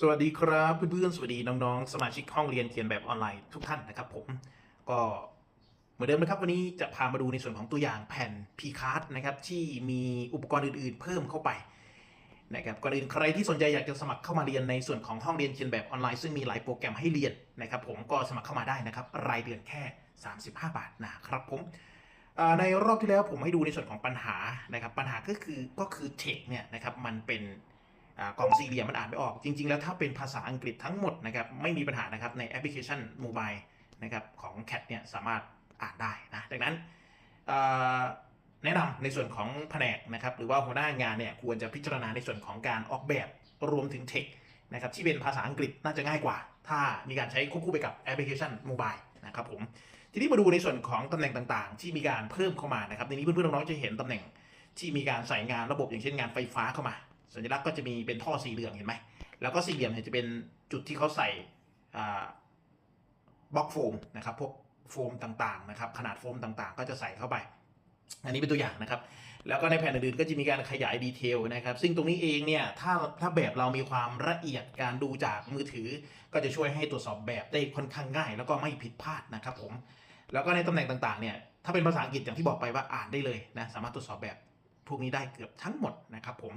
สวัสดีครับเพื่อนๆสวัสดีน้องๆ สมาชิกห้องเรียนเขียนแบบออนไลน์ทุกท่านนะครับผมก็เหมือนเดิมนะครับวันนี้จะพามาดูในส่วนของตัวอย่างแผ่น p c a r d นะครับที่มีอุปกรณ์อื่นๆ เพิ่มเข้าไปนะครับก่อนอื่นใครที่สนใจอยากจะสมัครเข้ามาเรียนในส่วนของห้องเรียนเขียนแบบออนไลน์ซึ่งมีหลายโปรแกรมให้เรียนนะครับผมก็สมัครเข้ามาได้นะครับรายเดือนแค่ 35 บาทนะครับผมในรอบที่แล้วผมให้ดูในส่วนของปัญหานะครับปัญหาก็คือก็คือเทคเนี่ยนะครับมันเป็น กล่องสี่เหลี่ยมมันอ่านไม่ออก จริง ๆ แล้วถ้าเป็นภาษาอังกฤษทั้งหมดนะครับไม่มีปัญหานะครับในแอปพลิเคชันโมบายนะครับของ CAT เนี่ยสามารถอ่านได้นะดังนั้นแนะนำในส่วนของแผนกนะครับหรือว่าหัวหน้างานเนี่ยควรจะพิจารณาในส่วนของการออกแบบรวมถึงเทคนะครับที่เป็นภาษาอังกฤษน่าจะง่ายกว่า ถ้ามีการใช้ควบคู่ไปกับแอปพลิเคชันโมบายนะครับผมทีนี้มาดูในส่วนของตำแหน่งต่างๆ ที่มีการเพิ่มเข้ามานะครับในนี้เพื่อนๆน้องๆจะเห็นตำแหน่งที่มีการใส่งานระบบอย่างเช่นงานไฟฟ้าเข้ามา สัญลักษณ์ก็จะมีเป็นท่อสีเหลืองเห็นไหมแล้วก็สี่เหลี่ยมเนี่ยจะเป็นจุดที่เขาใส่บล็อกโฟมนะครับพวกโฟมต่างๆนะครับขนาดโฟมต่างๆ ก็จะใส่เข้าไป อันนี้เป็นตัวอย่างนะครับ แล้วก็ในแผ่นอื่นๆก็จะมีการขยายดีเทลนะครับ ซึ่งตรงนี้เองเนี่ยถ้าถ้าแบบเรามีความละเอียดการดูจากมือถือ ก็จะช่วยให้ตรวจสอบแบบได้ค่อนข้างง่าย แล้วก็ไม่ผิดพลาดนะครับผมแล้วก็ในตำแหน่งต่างๆเนี่ยถ้าเป็นภาษาอังกฤษอย่างที่บอกไปว่าอ่านได้เลยนะสามารถตรวจสอบแบบพวกนี้ได้เกือบทั้งหมดนะครับผม